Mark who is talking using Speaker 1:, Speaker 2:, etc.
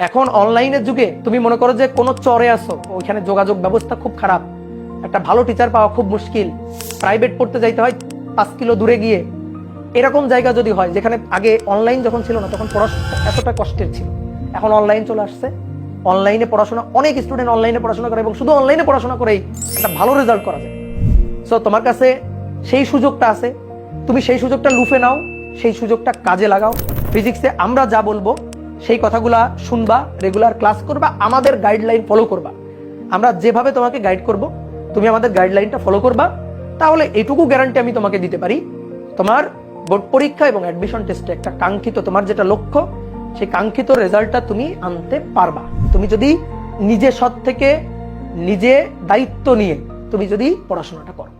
Speaker 1: এখন অনলাইনের যুগে তুমি মনে করো যে কোনো চরে আসো ওইখানে যোগাযোগ ব্যবস্থা খুব খারাপ। একটা ভালো টিচার পাওয়া খুব মুশকিল। প্রাইভেট পড়তে যাইতে হয় পাঁচ কিলো দূরে গিয়ে। এরকম জায়গা যদি হয়, যেখানে আগে অনলাইন যখন ছিল না, তখন পড়াশোনা এতটা কষ্টের ছিল। এখন অনলাইন চলে আসছে। অনলাইনে পড়াশোনা, অনেক স্টুডেন্ট অনলাইনে পড়াশোনা করে এবং শুধু অনলাইনে পড়াশোনা করেই একটা ভালো রেজাল্ট করা যায়। সো তোমার কাছে সেই সুযোগটা আছে। তুমি সেই সুযোগটা লুফে নাও, সেই সুযোগটা কাজে লাগাও। ফিজিক্সে আমরা যা বলব সেই কথাগুলা শুনবা রেগুলার ক্লাস করবা, আমাদের গাইডলাইন ফলো করবা। আমরা যেভাবে তোমাকে গাইড করব, তুমি আমাদের গাইডলাইনটা ফলো করবা, তাহলে এটুকু গ্যারান্টি আমি তোমাকে দিতে পারি। তোমার বোর্ড পরীক্ষা এবং অ্যাডমিশন টেস্টে একটা কাঙ্ক্ষিত, তোমার যেটা লক্ষ্য, সেই কাঙ্ক্ষিত রেজাল্টটা তুমি আনতে পারবা। তুমি যদি নিজে সৎ থেকে নিজে দায়িত্ব নিয়ে তুমি যদি পড়াশোনাটা করো।